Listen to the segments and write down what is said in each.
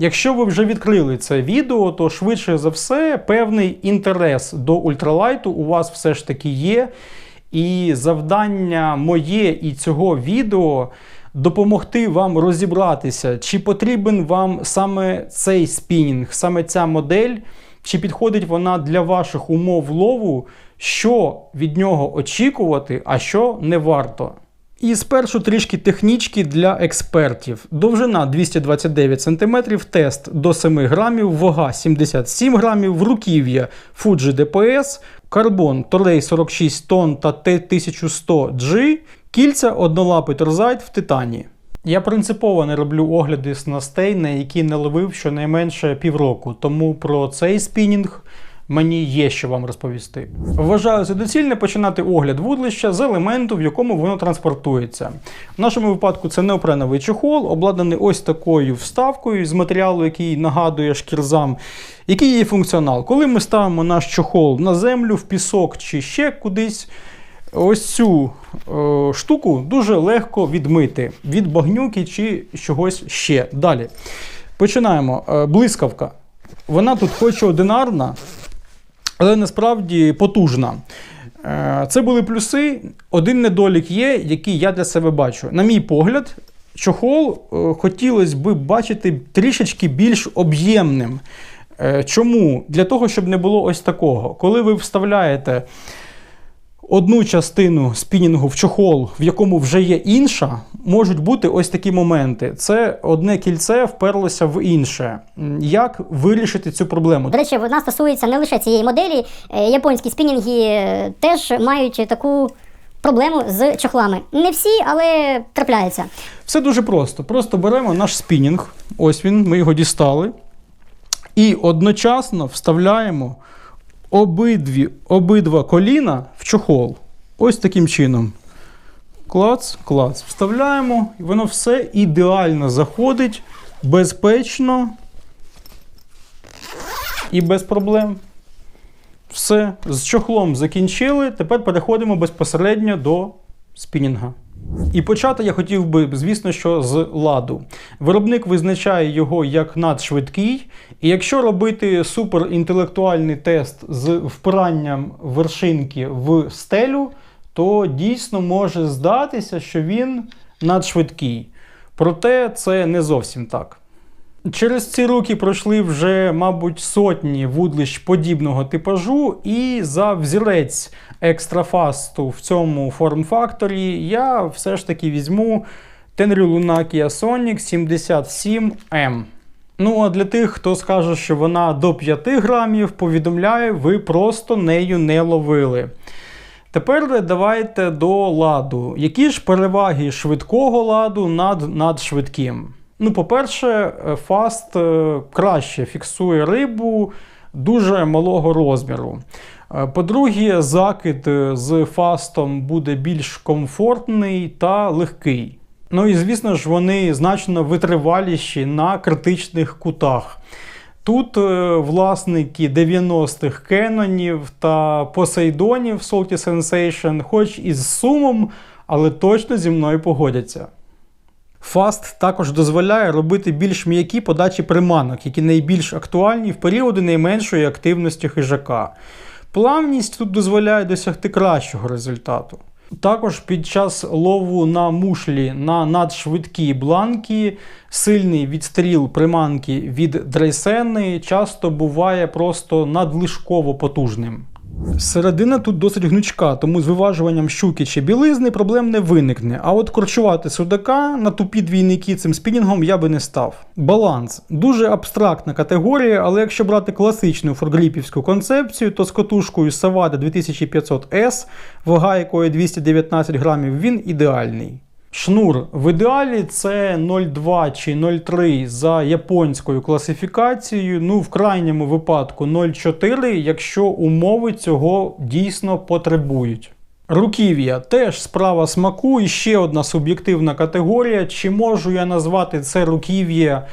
Якщо ви вже відкрили це відео, то швидше за все певний інтерес до ультралайту у вас все ж таки є. І завдання моє і цього відео допомогти вам розібратися, чи потрібен вам саме цей спінінг, саме ця модель, чи підходить вона для ваших умов лову, що від нього очікувати, а що не варто. І спершу трішки технічки для експертів. Довжина 229 см, тест до 7 грамів, вага 77 грамів, руків'я Fuji DPS, карбон Toray 46 тонн та T1100G, кільця однолапий торзайт в титані. Я принципово не роблю огляди снастей, на які не ловив щонайменше півроку, тому про цей спінінг мені є що вам розповісти. Вважаю за доцільне починати огляд вудлища з елементу, в якому воно транспортується. В нашому випадку це неопреновий чохол, обладнаний ось такою вставкою з матеріалу, який нагадує шкірзам. Який є функціонал? Коли ми ставимо наш чохол на землю, в пісок чи ще кудись. Ось цю е, штуку дуже легко відмити від багнюки чи чогось ще. Далі. Починаємо. Е, блискавка. Вона тут хоч одинарна, але насправді потужна. Е, Це були плюси. Один недолік є, який я для себе бачу. На мій погляд, чохол е, хотілося б бачити трішечки більш об'ємним. Е, Чому? Для того, щоб не було ось такого. Коли ви вставляєте одну частину спінінгу в чохол, в якому вже є інша, можуть бути ось такі моменти. Це одне кільце вперлося в інше. Як вирішити цю проблему? До речі, вона стосується не лише цієї моделі. Е, Японські спінінги е, теж мають таку проблему з чохлами. Не всі, але трапляються. Все дуже просто. Просто беремо наш спінінг, ось він, ми його дістали. І одночасно вставляємо обидві, обидва коліна в чохол. Ось таким чином. Клац, клац. Вставляємо, і воно все ідеально заходить, безпечно і без проблем. Все, з чохлом закінчили. Тепер переходимо безпосередньо до спінінга. І почати я хотів би, звісно, що з ладу. Виробник визначає його як надшвидкий, і якщо робити суперінтелектуальний тест з впиранням вершинки в стелю, то дійсно може здатися, що він надшвидкий. Проте це не зовсім так. Через ці роки пройшли вже, мабуть, сотні вудлищ подібного типажу, і за взірець екстрафасту в цьому форм-факторі я все ж таки візьму Tenryu Lunakia Sonic 77M. Ну, а для тих, хто скаже, що вона до 5 грамів, повідомляю, ви просто нею не ловили. Тепер давайте до ладу. Які ж переваги швидкого ладу над, над швидким? Ну, по-перше, фаст е, краще фіксує рибу дуже малого розміру. Е, По-друге, закид е, з фастом буде більш комфортний та легкий. Ну і звісно ж, вони значно витриваліші на критичних кутах. Тут е, власники 90-х кенонів та посейдонів Salty Sensation, хоч із сумом, але точно зі мною погодяться. Фаст також дозволяє робити більш м'які подачі приманок, які найбільш актуальні в періоди найменшої активності хижака. Плавність тут дозволяє досягти кращого результату. Також під час лову на мушлі на надшвидкі бланки сильний відстріл приманки від дрейсени часто буває просто надлишково потужним. Середина тут досить гнучка, тому з виважуванням щуки чи білизни проблем не виникне. А от корчувати судака на тупі двійники цим спінінгом я би не став. Баланс дуже абстрактна категорія, але якщо брати класичну форгліпівську концепцію, то з котушкою Savada 2500S, вага якої 219 грамів, він ідеальний. Шнур в ідеалі це 0,2 чи 0,3 за японською класифікацією. Ну, в крайньому випадку 0,4, якщо умови цього дійсно потребують. Руків'я теж справа смаку і ще одна суб'єктивна категорія. Чи можу я назвати це руків'я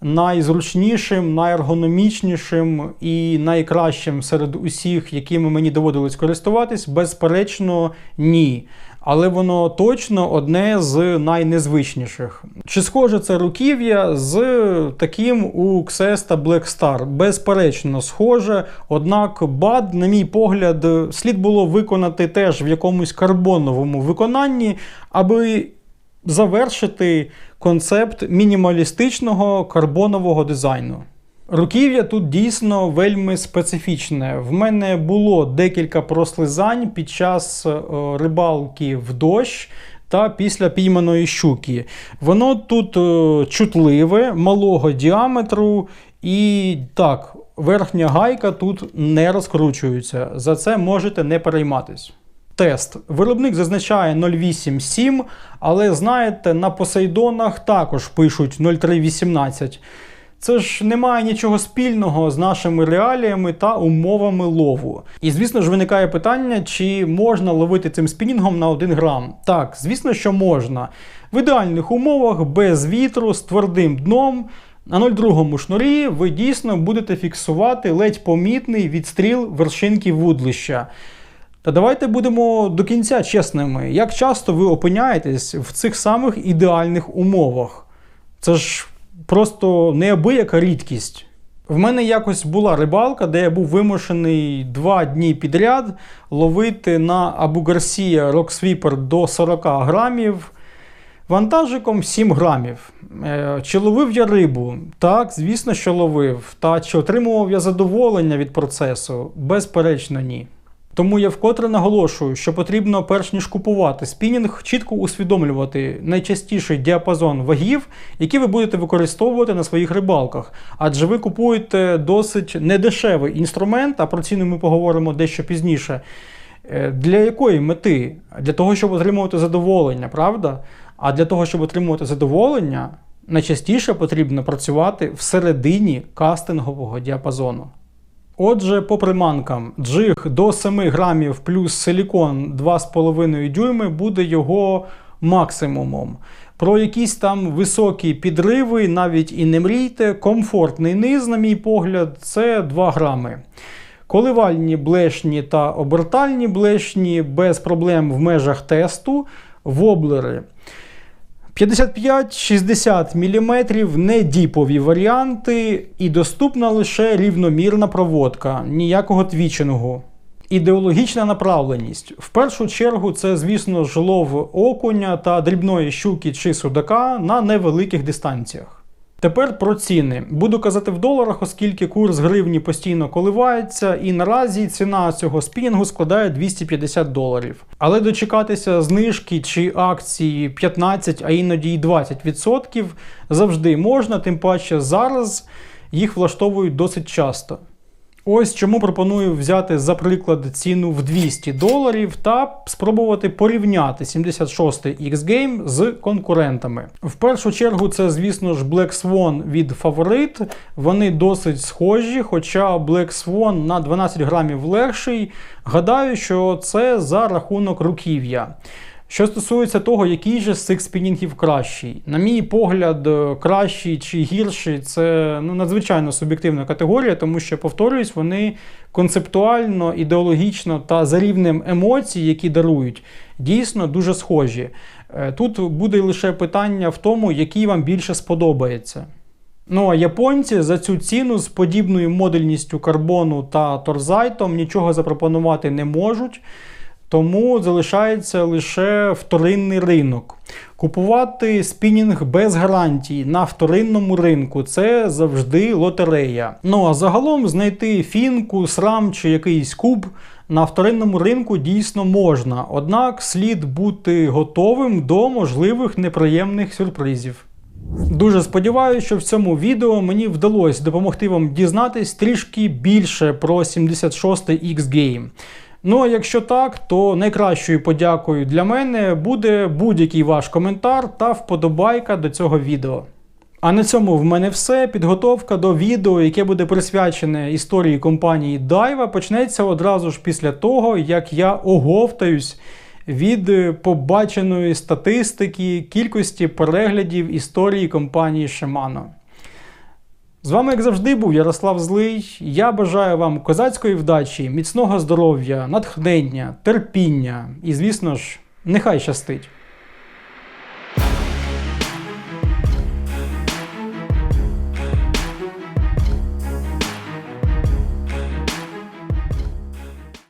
найзручнішим, найергономічнішим і найкращим серед усіх, якими мені доводилось користуватись? Безперечно, ні. Але воно точно одне з найнезвичніших. Чи схоже це руків'я з таким у Xesta Black Star? Безперечно, схоже. Однак бад, на мій погляд, слід було виконати теж в якомусь карбоновому виконанні, аби завершити концепт мінімалістичного карбонового дизайну. Руків'я тут дійсно вельми специфічне. В мене було декілька прослизань під час е, рибалки в дощ та після пійманої щуки. Воно тут е, чутливе, малого діаметру, і так, верхня гайка тут не розкручується. За це можете не перейматись. Тест. Виробник зазначає 0,87, але знаєте, на посейдонах також пишуть 0,318. Це ж не має нічого спільного з нашими реаліями та умовами лову. І звісно ж виникає питання, чи можна ловити цим спінінгом на 1 грам. Так, звісно, що можна. В ідеальних умовах без вітру з твердим дном. На 0,2 шнурі ви дійсно будете фіксувати ледь помітний відстріл вершинки вудлища. Та давайте будемо до кінця чесними. Як часто ви опиняєтесь в цих самих ідеальних умовах? Це ж просто неабияка рідкість. В мене якось була рибалка, де я був вимушений два дні підряд ловити на Абу Гарсія Роксвіпер до 40 грамів. Вантажиком 7 грамів. Е, Чи ловив я рибу? Так, звісно, що ловив. Та чи отримував я задоволення від процесу? Безперечно, ні. Тому я вкотре наголошую, що потрібно, перш ніж купувати спінінг, чітко усвідомлювати найчастіший діапазон вагів, які ви будете використовувати на своїх рибалках. Адже ви купуєте досить недешевий інструмент, а про ціну ми поговоримо дещо пізніше. Е, Для якої мети? Для того, щоб отримувати задоволення, правда? А для того, щоб отримувати задоволення, найчастіше потрібно працювати всередині кастингового діапазону. Отже, по приманкам, джиг до 7 грамів плюс силікон 2,5 дюйми буде його максимумом. Про якісь там високі підриви навіть і не мрійте. Комфортний низ, на мій погляд, це 2 грами. Коливальні блешні та обертальні блешні без проблем в межах тесту, воблери. 55-60 мм не діпові варіанти, і доступна лише рівномірна проводка, ніякого твічингу. Ідеологічна направленість. В першу чергу, це, звісно жлов окуня та дрібної щуки чи судака на невеликих дистанціях. Тепер про ціни. Буду казати в доларах, оскільки курс гривні постійно коливається, і наразі ціна цього спінінгу складає 250 доларів. Але дочекатися знижки чи акції 15, а іноді й 20% завжди можна, тим паче зараз їх влаштовують досить часто. Ось чому пропоную взяти за приклад ціну в 200 доларів та спробувати порівняти 76-й X-Game з конкурентами. В першу чергу, це, звісно ж, Black Swan від Favorite. Вони досить схожі, хоча Black Swan на 12 грамів легший. Гадаю, що це за рахунок руків'я. Що стосується того, який же з цих спінінгів кращий, на мій погляд, е, кращий чи гірший це ну, надзвичайно суб'єктивна категорія, тому що, повторюсь, вони концептуально, ідеологічно та за рівнем емоцій, які дарують, дійсно дуже схожі. Е, Тут буде лише питання в тому, який вам більше сподобається. Ну а японці за цю ціну з подібною модельністю карбону та торзайтом нічого запропонувати не можуть. Тому залишається лише вторинний ринок. Купувати спінінг без гарантій на вторинному ринку це завжди лотерея. Ну а загалом знайти фінку, срам чи якийсь куб на вторинному ринку дійсно можна, однак слід бути готовим до можливих неприємних сюрпризів. Дуже сподіваюся, що в цьому відео мені вдалося допомогти вам дізнатись трішки більше про 76-й X-Game. Ну а якщо так, то найкращою подякою для мене буде будь-який ваш коментар та вподобайка до цього відео. А на цьому в мене все. Підготовка до відео, яке буде присвячене історії компанії Daiwa, почнеться одразу ж після того, як я оговтаюсь від побаченої статистики кількості переглядів історії компанії Shimano. З вами, як завжди, був Ярослав Злий. Я бажаю вам козацької вдачі, міцного здоров'я, натхнення, терпіння і, звісно ж, Нехай щастить.